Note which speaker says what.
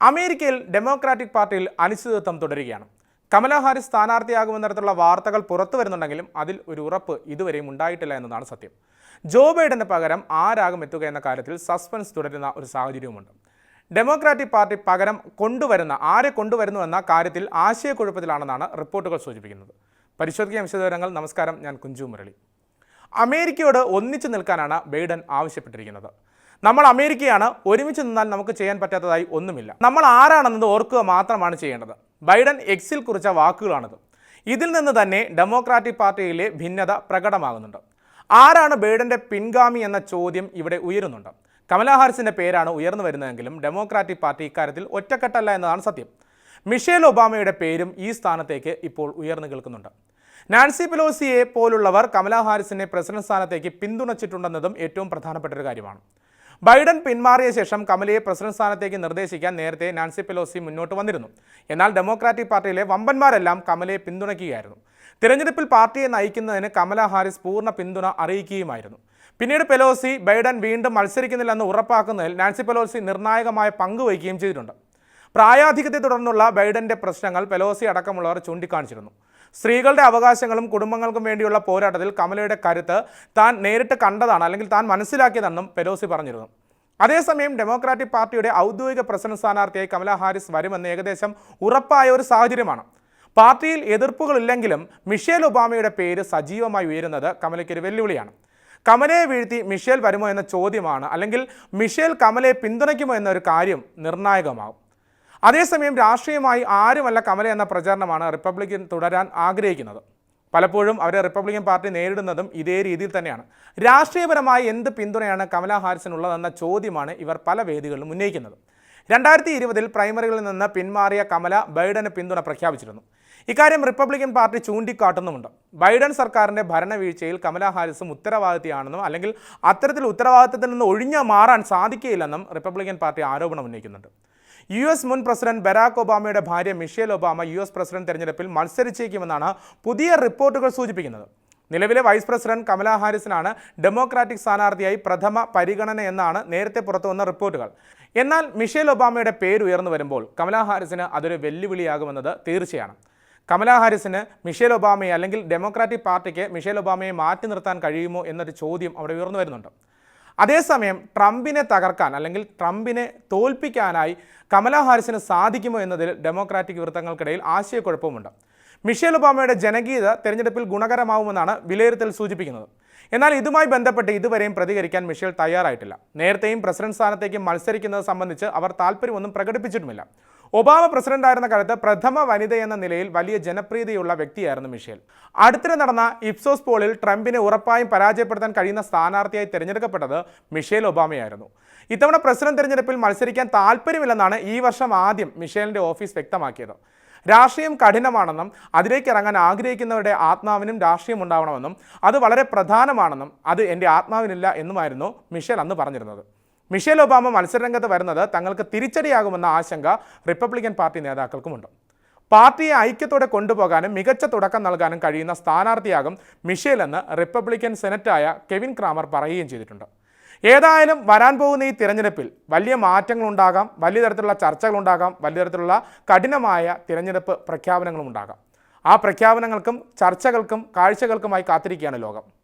Speaker 1: അമേരിക്കയിൽ ഡെമോക്രാറ്റിക് പാർട്ടിയിൽ അനിശ്ചിതത്വം തുടരുകയാണ്. കമല ഹാരിസ് സ്ഥാനാർത്ഥിയാകുമെന്ന തരത്തിലുള്ള വാർത്തകൾ പുറത്തു വരുന്നുണ്ടെങ്കിലും അതിൽ ഒരു ഉറപ്പ് ഇതുവരെയും ഉണ്ടായിട്ടില്ല എന്നതാണ് സത്യം. ജോ ബൈഡന് പകരം ആരാകും എത്തുക എന്ന കാര്യത്തിൽ സസ്പെൻസ് തുടരുന്ന ഒരു സാഹചര്യവുമുണ്ട്. ഡെമോക്രാറ്റിക് പാർട്ടി പകരം കൊണ്ടുവരുന്ന ആരെ കൊണ്ടുവരുന്നു എന്ന കാര്യത്തിൽ ആശയക്കുഴപ്പത്തിലാണെന്നാണ് റിപ്പോർട്ടുകൾ സൂചിപ്പിക്കുന്നത്. പരിശോധിക്കാൻ വിശദവിവരങ്ങൾ. നമസ്കാരം. ഞാൻ കുഞ്ചു മുരളി. അമേരിക്കയോട് ഒന്നിച്ചു നിൽക്കാനാണ് ബൈഡൻ ആവശ്യപ്പെട്ടിരിക്കുന്നത്. നമ്മൾ അമേരിക്കയാണ് ഒരുമിച്ച് നിന്നാൽ നമുക്ക് ചെയ്യാൻ പറ്റാത്തതായി ഒന്നുമില്ല. നമ്മൾ ആരാണെന്നത് ഓർക്കുക മാത്രമാണ് ചെയ്യേണ്ടത്. ബൈഡൻ എക്സിൽ കുറിച്ച വാക്കുകളാണിത്. ഇതിൽ നിന്ന് തന്നെ ഡെമോക്രാറ്റിക് പാർട്ടിയിലെ ഭിന്നത പ്രകടമാകുന്നുണ്ട്. ആരാണ് ബൈഡന്റെ പിൻഗാമി എന്ന ചോദ്യം ഇവിടെ ഉയരുന്നുണ്ട്. കമലാ ഹാരിസിന്റെ പേരാണ് ഉയർന്നു വരുന്നതെങ്കിലും ഡെമോക്രാറ്റിക് പാർട്ടി ഇക്കാര്യത്തിൽ ഒറ്റക്കെട്ടല്ല എന്നതാണ് സത്യം. മിഷേൽ ഒബാമയുടെ പേരും ഈ സ്ഥാനത്തേക്ക് ഇപ്പോൾ ഉയർന്നു കേൾക്കുന്നുണ്ട്. നാൻസി പെലോസിയെ പോലുള്ളവർ കമലാ ഹാരിസിനെ പ്രസിഡന്റ് സ്ഥാനത്തേക്ക് പിന്തുണച്ചിട്ടുണ്ടെന്നതും ഏറ്റവും പ്രധാനപ്പെട്ട ഒരു കാര്യമാണ്. ബൈഡൻ പിന്മാറിയ ശേഷം കമലയെ പ്രസിഡന്റ് സ്ഥാനത്തേക്ക് നിർദ്ദേശിക്കാൻ നേരത്തെ നാൻസി പെലോസി മുന്നോട്ട് വന്നിരുന്നു. എന്നാൽ ഡെമോക്രാറ്റിക് പാർട്ടിയിലെ വമ്പന്മാരെല്ലാം കമലയെ പിന്തുണയ്ക്കുകയായിരുന്നു. തിരഞ്ഞെടുപ്പിൽ പാർട്ടിയെ നയിക്കുന്നതിന് കമല ഹാരിസ് പൂർണ പിന്തുണ അറിയിക്കുകയുമായിരുന്നു. പിന്നീട് പെലോസി ബൈഡൻ വീണ്ടും മത്സരിക്കുന്നില്ലെന്ന് ഉറപ്പാക്കുന്നതിൽ നാൻസി പെലോസി നിർണായകമായ പങ്ക് വഹിക്കുകയും ചെയ്തിട്ടുണ്ട്. പ്രായാധിക്യത്തെ തുടർന്നുള്ള ബൈഡന്റെ പ്രശ്നങ്ങൾ പെലോസി അടക്കമുള്ളവർ ചൂണ്ടിക്കാണിച്ചിരുന്നു. സ്ത്രീകളുടെ അവകാശങ്ങളും കുടുംബങ്ങൾക്കും വേണ്ടിയുള്ള പോരാട്ടത്തിൽ കമലയുടെ കരുത്ത് താൻ നേരിട്ട് കണ്ടതാണ് അല്ലെങ്കിൽ താൻ മനസ്സിലാക്കിയതെന്നും പെലോസി പറഞ്ഞിരുന്നു. അതേസമയം ഡെമോക്രാറ്റിക് പാർട്ടിയുടെ ഔദ്യോഗിക പ്രസിഡന്റ് സ്ഥാനാർത്ഥിയായി കമല ഹാരിസ് വരുമെന്ന് ഏകദേശം ഉറപ്പായ ഒരു സാഹചര്യമാണ്. പാർട്ടിയിൽ എതിർപ്പുകളില്ലെങ്കിലും മിഷേൽ ഒബാമയുടെ പേര് സജീവമായി ഉയരുന്നത് കമലയ്ക്കൊരു വെല്ലുവിളിയാണ്. കമലയെ വീഴ്ത്തി മിഷേൽ വരുമോ എന്ന ചോദ്യമാണ് അല്ലെങ്കിൽ മിഷേൽ കമലയെ പിന്തുണയ്ക്കുമോ എന്നൊരു കാര്യം നിർണായകമാവും. അതേസമയം രാഷ്ട്രീയമായി ആരുമല്ല കമല എന്ന പ്രചാരണമാണ് റിപ്പബ്ലിക്കൻ തുടരാൻ ആഗ്രഹിക്കുന്നത്. പലപ്പോഴും അവരെ റിപ്പബ്ലിക്കൻ പാർട്ടി നേരിടുന്നതും ഇതേ രീതിയിൽ തന്നെയാണ്. രാഷ്ട്രീയപരമായി എന്ത് പിന്തുണയാണ് കമല ഹാരിസിനുള്ളതെന്ന ചോദ്യമാണ് ഇവർ പല വേദികളിലും ഉന്നയിക്കുന്നത്. രണ്ടായിരത്തി ഇരുപതിൽ പ്രൈമറികളിൽ നിന്ന് പിന്മാറിയ കമല ബൈഡന് പിന്തുണ പ്രഖ്യാപിച്ചിരുന്നു. ഇക്കാര്യം റിപ്പബ്ലിക്കൻ പാർട്ടി ചൂണ്ടിക്കാട്ടുന്നുമുണ്ട്. ബൈഡൻ സർക്കാരിന്റെ ഭരണവീഴ്ചയിൽ കമല ഹാരിസും ഉത്തരവാദിത്തയാണെന്നും അല്ലെങ്കിൽ അത്തരത്തിൽ ഉത്തരവാദിത്തത്തിൽ നിന്ന് ഒഴിഞ്ഞു മാറാൻ സാധിക്കുകയില്ലെന്നും റിപ്പബ്ലിക്കൻ പാർട്ടി ആരോപണം ഉന്നയിക്കുന്നുണ്ട്. യു എസ് മുൻ പ്രസിഡന്റ് ബരാക് ഒബാമയുടെ ഭാര്യ Michelle Obama U S president തെരഞ്ഞെടുപ്പിൽ മത്സരിച്ചേക്കുമെന്നാണ് പുതിയ റിപ്പോർട്ടുകൾ സൂചിപ്പിക്കുന്നത്. നിലവിലെ വൈസ് പ്രസിഡന്റ് കമലാ ഹാരിസിനാണ് ഡെമോക്രാറ്റിക് സ്ഥാനാർത്ഥിയായി പ്രഥമ പരിഗണന എന്നാണ് നേരത്തെ പുറത്തുവന്ന റിപ്പോർട്ടുകൾ. എന്നാൽ മിഷേൽ ഒബാമയുടെ പേര് ഉയർന്നു വരുമ്പോൾ കമലാ ഹാരിസിന് അതൊരു വെല്ലുവിളിയാകുമെന്നത് തീർച്ചയാണ്. കമലാ ഹാരിസിന് മിഷേൽ ഒബാമയെ അല്ലെങ്കിൽ ഡെമോക്രാറ്റിക് പാർട്ടിക്ക് മിഷേൽ ഒബാമയെ മാറ്റി നിർത്താൻ കഴിയുമോ എന്നൊരു ചോദ്യം അവിടെ ഉയർന്നു വരുന്നുണ്ട്. അതേസമയം ട്രംപിനെ തകർക്കാൻ അല്ലെങ്കിൽ ട്രംപിനെ തോൽപ്പിക്കാനായി കമലാ ഹാരിസിന് സാധിക്കുമോ എന്നതിൽ ഡെമോക്രാറ്റിക് വൃത്തങ്ങൾക്കിടയിൽ ആശയക്കുഴപ്പമുണ്ട്. മിഷേൽ ഒബാമയുടെ ജനകീയത തെരഞ്ഞെടുപ്പിൽ ഗുണകരമാവുമെന്നാണ് വിലയിരുത്തൽ സൂചിപ്പിക്കുന്നത്. എന്നാൽ ഇതുമായി ബന്ധപ്പെട്ട് ഇതുവരെയും പ്രതികരിക്കാൻ മിഷേൽ തയ്യാറായിട്ടില്ല. നേരത്തെയും പ്രസിഡന്റ് സ്ഥാനത്തേക്ക് മത്സരിക്കുന്നത് സംബന്ധിച്ച് അവർ താല്പര്യമൊന്നും പ്രകടിപ്പിച്ചിട്ടുമില്ല. ഒബാമ പ്രസിഡന്റായിരുന്ന കാലത്ത് പ്രഥമ വനിത എന്ന നിലയിൽ വലിയ ജനപ്രീതിയുള്ള വ്യക്തിയായിരുന്നു മിഷേൽ. അടുത്തിടെ നടന്ന ഇപ്സോസ് പോളിൽ ട്രംപിനെ ഉറപ്പായും പരാജയപ്പെടുത്താൻ കഴിയുന്ന സ്ഥാനാർത്ഥിയായി തിരഞ്ഞെടുക്കപ്പെട്ടത് മിഷേൽ ഒബാമയായിരുന്നു. ഇത്തവണ പ്രസിഡന്റ് തിരഞ്ഞെടുപ്പിൽ മത്സരിക്കാൻ താല്പര്യമില്ലെന്നാണ് ഈ വർഷം ആദ്യം മിഷേലിന്റെ ഓഫീസ് വ്യക്തമാക്കിയത്. രാഷ്ട്രീയം കഠിനമാണെന്നും അതിലേക്ക് ഇറങ്ങാൻ ആഗ്രഹിക്കുന്നവരുടെ ആത്മാവിനും രാഷ്ട്രീയം ഉണ്ടാവണമെന്നും അത് വളരെ പ്രധാനമാണെന്നും അത് എന്റെ ആത്മാവിനില്ല എന്നുമായിരുന്നു മിഷേൽ അന്ന് പറഞ്ഞിരുന്നത്. മിഷേൽ ഒബാമ മത്സരരംഗത്ത് വരുന്നത് തങ്ങൾക്ക് തിരിച്ചടിയാകുമെന്ന ആശങ്ക റിപ്പബ്ലിക്കൻ പാർട്ടി നേതാക്കൾക്കുമുണ്ട്. പാർട്ടിയെ ഐക്യത്തോടെ കൊണ്ടുപോകാനും മികച്ച തുടക്കം നൽകാനും കഴിയുന്ന സ്ഥാനാർത്ഥിയാകും മിഷേൽ എന്ന് റിപ്പബ്ലിക്കൻ സെനറ്റായ കെവിൻ ക്രാമർ പറയുകയും ചെയ്തിട്ടുണ്ട്. ഏതായാലും വരാൻ പോകുന്ന ഈ തിരഞ്ഞെടുപ്പിൽ വലിയ മാറ്റങ്ങളുണ്ടാകാം വലിയ തരത്തിലുള്ള ചർച്ചകളുണ്ടാകാം വലിയ തരത്തിലുള്ള കഠിനമായ തിരഞ്ഞെടുപ്പ് പ്രഖ്യാപനങ്ങളും ഉണ്ടാകാം. ആ പ്രഖ്യാപനങ്ങൾക്കും ചർച്ചകൾക്കും കാഴ്ചകൾക്കുമായി കാത്തിരിക്കുകയാണ് ലോകം.